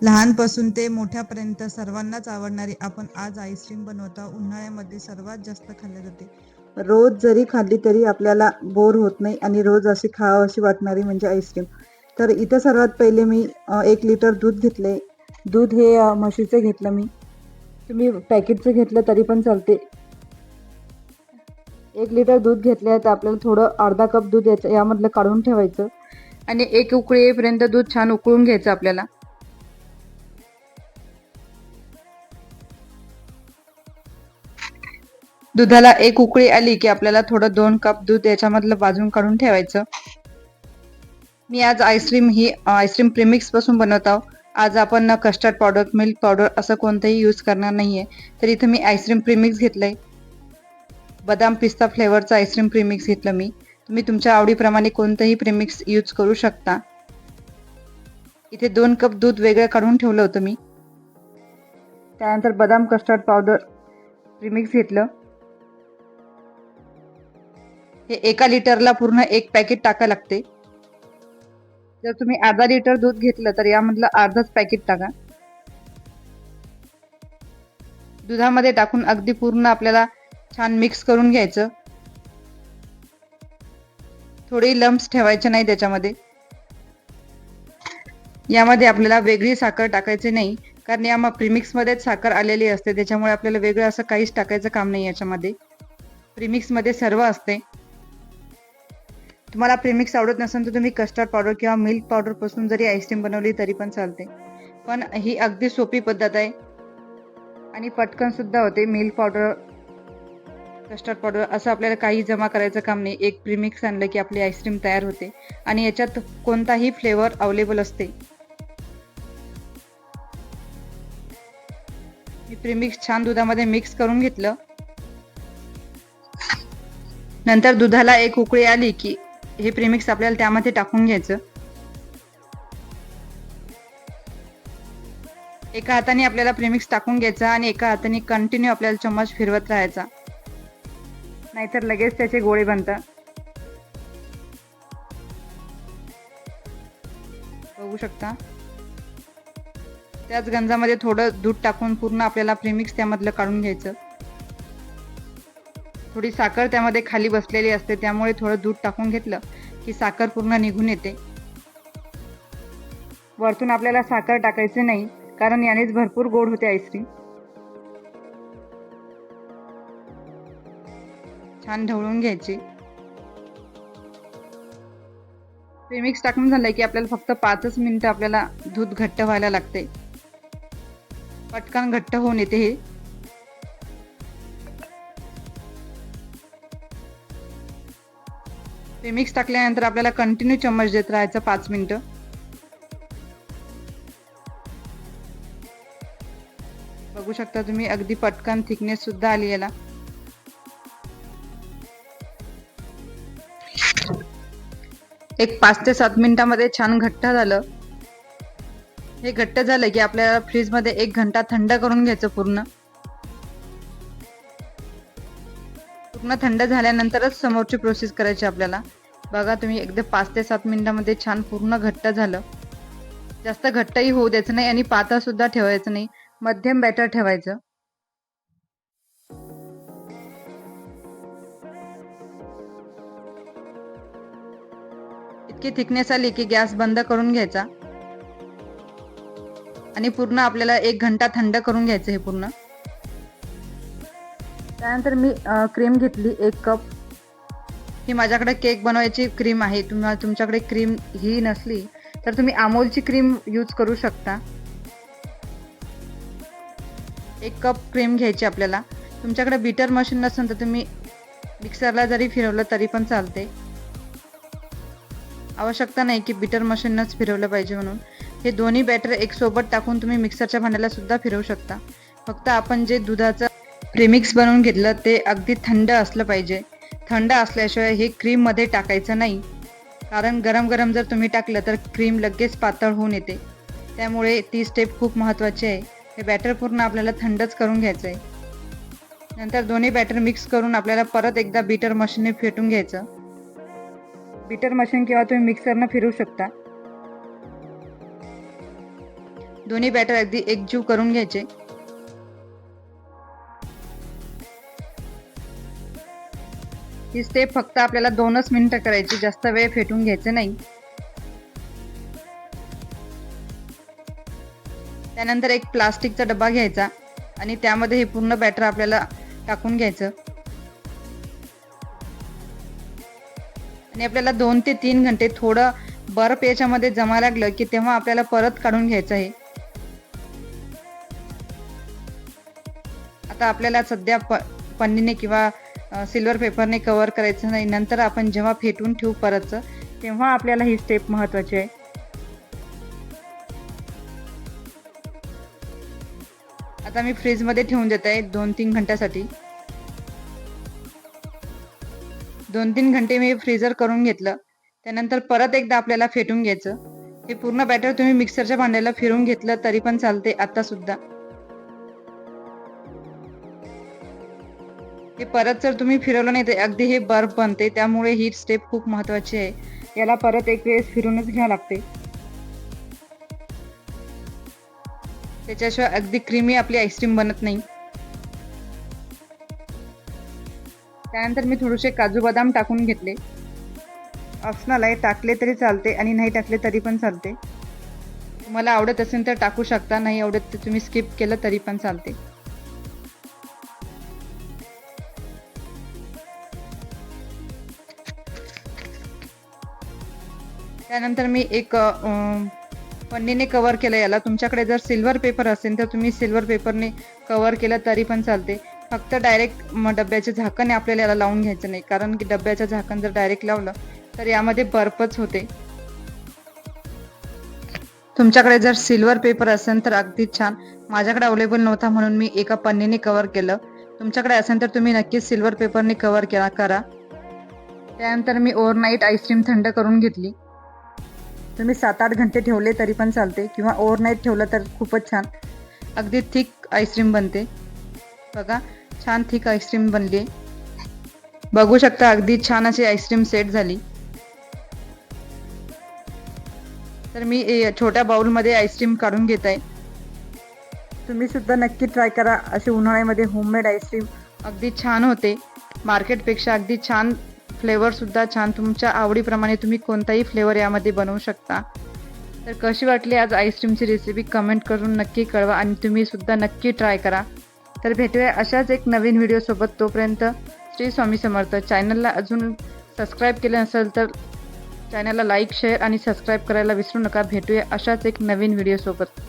लहानपासून ते मोठ्यापर्यंत सर्वांनाच आवडणारी आपण आज आईस्क्रीम बनवता आहोत. उन्हाळ्यामध्ये सर्वात जास्त खाल्ले जाते. रोज जरी खाल्ली तरी आपल्याला बोर होत नाही आणि रोज अशी खावं अशी वाटणारी म्हणजे आईस्क्रीम तर इथं सर्वात पहिले मी एक लिटर दूध घेतले. दूध हे म्हशीचं घेतलं मी. तुम्ही पॅकेटचं घेतलं तरी पण चालते. एक लिटर दूध घेतले आहे तर आपल्याला थोडं अर्धा कप दूध याचं यामधलं काढून ठेवायचं. आणि एक उकळी येईपर्यंत दूध छान उकळून घ्यायचं आपल्याला. दुधाला एक उकळी आली की आपल्याला थोडं दोन कप दूध याच्यामधलं बाजून काढून ठेवायचं. मी आज आईस्क्रीम ही आईस्क्रीम प्रिमिक्सपासून बनवत आहोत आज आपण कस्टर्ड पावडर मिल्क पावडर असं कोणतंही यूज करणार नाहीये. तर इथं मी आईस्क्रीम प्रिमिक्स घेतलंय. बदाम पिस्ता फ्लेवरचं आईस्क्रीम प्रिमिक्स घेतलं मी. तुम्ही तुमच्या आवडीप्रमाणे कोणतंही प्रिमिक्स यूज करू शकता. इथे दोन कप दूध वेगळं काढून ठेवलं होतं मी. त्यानंतर बदाम कस्टर्ड पावडर प्रिमिक्स घेतलं. हे एका लिटरला पूर्ण एक पॅकेट टाका लागते. जर तुम्ही अर्धा लिटर दूध घेतलं तर यामधलं अर्धाच पॅकेट टाका. दुधामध्ये टाकून अगदी पूर्ण आपल्याला छान मिक्स करून घ्यायचं. थोडे लम्प्स ठेवायचे नाही त्याच्यामध्ये. यामध्ये आपल्याला वेगळी साखर टाकायची नाही. कारण या प्रीमिक्समध्येच साखर आलेली असते. त्याच्यामुळे आपल्याला वेगळं असं काहीच टाकायचं काम नाही याच्यामध्ये. प्रीमिक्समध्ये सर्व असते. तुम्हाला प्रीमिक्स आवडत नसेल तर तुम्ही कस्टर्ड पावडर किंवा मिल्क पावडरपासून जरी आईस्क्रीम बनवली तरी पण चालते. पण ही अगदी सोपी पद्धत आहे. आणि पटकन सुद्धा होते. मिल्क पावडर कस्टर्ड पावडर असं आपल्याला काही जमा करायचं काम नाही. एक प्रीमिक्स आणलं की आपली आईस्क्रीम तयार होते. आणि याच्यात कोणताही फ्लेवर अवेलेबल असते. मी प्रीमिक्स छान दुधामध्ये मिक्स करून घेतलं. नंतर दुधाला एक उकळी आली की हे प्रीमिक्स आपल्याला त्यामध्ये टाकून घ्यायचं. एका हाताने आपल्याला प्रीमिक्स टाकून घ्यायचा आणि एका हाताने कंटिन्यू आपल्याला चम्मच फिरवत राहायचा. नाहीतर लगेच त्याचे गोळे बनतात. बघू शकता. त्याच गंजामध्ये थोडं दूध टाकून पूर्ण आपल्याला प्रीमिक्स त्यामधलं काढून घ्यायचं. थोडी साखर त्यामध्ये खाली बसलेली असते त्यामुळे थोडं दूध टाकून घेतलं की साखर पूर्ण निघून येते. वरतून आपल्याला साखर टाकायचे नाही कारण यानेच भरपूर गोड होते आईस्क्रीम. छान ढवळून घ्यायची. प्रीमिक्स टाकून झालंय की आपल्याला फक्त पाचच मिनिटं आपल्याला दूध घट्ट व्हायला लागते. पटकन घट्ट होऊन येते हे. ते मिक्स टाकल्यानंतर आपल्याला कंटिन्यू चम्मच देत राहायचं पाच मिनिटं. बघू शकता तुम्ही अगदी पटकन थिकनेस सुद्धा आली याला. एक पाच ते सात मिनिटामध्ये छान घट्ट झालं. हे घट्ट झालं की आपल्याला फ्रीजमध्ये एक घंटा थंड करून घ्यायचं पूर्ण. पूर्ण थंड झाल्यानंतरच समोरची प्रोसेस करायची आपल्याला. बघा तुम्ही एकदा पाच ते सात मिनिटामध्ये छान पूर्ण घट्ट झालं. जास्त घट्टही होऊ द्यायचं नाही आणि पातळ सुद्धा ठेवायचं नाही. मध्यम बॅटर ठेवायचं. इतकी थिकनेस आली की गॅस बंद करून घ्यायचा. आणि पूर्ण आपल्याला एक घंटा थंड करून घ्यायचं हे पूर्ण. त्यानंतर मी क्रीम घेतली एक कप ही माझ्याकडे केक बनवायची क्रीम आहे. तुम्हाला तुमच्याकडे क्रीम ही नसली तर तुम्ही अमोलची क्रीम यूज करू शकता. एक कप क्रीम घ्यायची आपल्याला. तुमच्याकडे बीटर मशीन नसेल तर तुम्ही मिक्सरला जरी फिरवलं तरी पण चालते. आवश्यकता नाही की बीटर मशीनच फिरवलं पाहिजे म्हणून. हे दोन्ही बॅटर एक सोबत टाकून तुम्ही मिक्सरच्या भांड्याला सुद्धा फिरवू शकता. फक्त आपण जे दुधाचं प्रेमिक्स बनवून घेतलं ते अगदी थंड असलं पाहिजे. थंड असल्याशिवाय हे क्रीममध्ये टाकायचं नाही. कारण गरम गरम जर तुम्ही टाकलं तर क्रीम लगेच पातळ होऊन येते. त्यामुळे ती स्टेप खूप महत्त्वाची आहे. हे बॅटर पूर्ण आपल्याला थंडच करून घ्यायचं आहे नंतर दोन्ही बॅटर मिक्स करून आपल्याला परत एकदा बीटर मशीनने फेटून घ्यायचं. बीटर मशीन किंवा तुम्ही मिक्सरनं फिरू शकता. दोन्ही बॅटर अगदी एकजीव करून घ्यायचे. ही स्टेप फक्त आपल्याला दोनच मिनिटं करायची जास्त वेळ फेटून घ्यायचं नाही. त्यानंतर एक प्लास्टिकचा डबा घ्यायचा आणि त्यामध्ये हे पूर्ण बॅटर आपल्याला टाकून घ्यायचं. आणि आपल्याला दोन ते तीन घंटे थोडं बर्फ याच्यामध्ये जमा लागलं की तेव्हा आपल्याला परत काढून घ्यायचं आहे. आता आपल्याला सध्या प पन्नीने किंवा सिल्वर पेपरने कवर करायचं नाही. नंतर आपण जेव्हा फेटून ठेवू परतचं तेव्हा आपल्याला ही स्टेप महत्त्वाची आहे. आता मी फ्रीजमध्ये ठेवून देत आहे दोन तीन घंट्यासाठी. दोन तीन घंटे मी फ्रीजर करून घेतलं. त्यानंतर परत एकदा आपल्याला फेटून घ्यायचं. हे पूर्ण बॅटर तुम्ही मिक्सरच्या भांड्याला फिरून घेतलं तरी पण चालते आता सुद्धा हे परत जर तुम्ही फिरवलं नाही तर अगदी हे बर्फ बनते. त्यामुळे ही स्टेप खूप महत्वाची आहे. याला परत एक वेळेस फिरूनच घ्यावं लागते. त्याच्याशिवाय अगदी क्रीमी आपली आईस्क्रीम बनत नाही. त्यानंतर मी थोडेसे काजू बदाम टाकून घेतले. ऑप्शनल आहे टाकले तरी चालते आणि नाही टाकले तरी पण चालते. तुम्हाला आवडत असेल तर टाकू शकता नाही आवडत तर तुम्ही स्किप केलं तरी पण चालते. त्यानंतर मी एक पन्नीने कवर केलं याला. तुमच्याकडे जर सिल्वर पेपर असेल तर तुम्ही सिल्वर पेपरने कवर केलं तरी पण चालते. फक्त डायरेक्ट मग डब्याचे झाकण आपल्याला याला लावून घ्यायचं नाही. कारण की डब्याचं झाकण जर डायरेक्ट लावलं तर यामध्ये बर्फच होते. तुमच्याकडे जर सिल्वर पेपर असेल तर अगदी छान. माझ्याकडे अवेलेबल नव्हता म्हणून मी एका पन्नीने कवर केलं. तुमच्याकडे असेल तर तुम्ही नक्कीच सिल्वर पेपरने कवर केला करा. त्यानंतर मी ओव्हरनाईट आईस्क्रीम थंड करून घेतली. तुम्ही सात आठ घंटे ठेवले तरी पण चालते. किंवा ओव्हरनाईट ठेवलं तर खूपच छान. अगदी थिक आईस्क्रीम बनते. बघा छान थिक आईस्क्रीम बनली. बघू शकता अगदी छान अशी आईस्क्रीम सेट झाली. तर मी छोट्या बाउलमध्ये आईस्क्रीम काढून घेत आहे तुम्ही सुद्धा नक्की ट्राय करा असे उन्हाळ्यामध्ये होममेड आईस्क्रीम अगदी छान होते. मार्केटपेक्षा अगदी छान फ्लेवरसुद्धा छान. तुमच्या आवडीप्रमाणे तुम्ही कोणताही फ्लेवर यामध्ये बनवू शकता. तर कशी वाटली आज आईस्क्रीमची रेसिपी कमेंट करून नक्की कळवा आणि तुम्हीसुद्धा नक्की ट्राय करा. तर भेटूया अशाच एक नवीन व्हिडिओसोबत तोपर्यंत श्री स्वामी समर्थ. चॅनलला अजून सबस्क्राईब केलं नसेल तर चॅनलला लाईक शेअर आणि सबस्क्राईब करायला विसरू नका. भेटूया अशाच एक नवीन व्हिडिओसोबत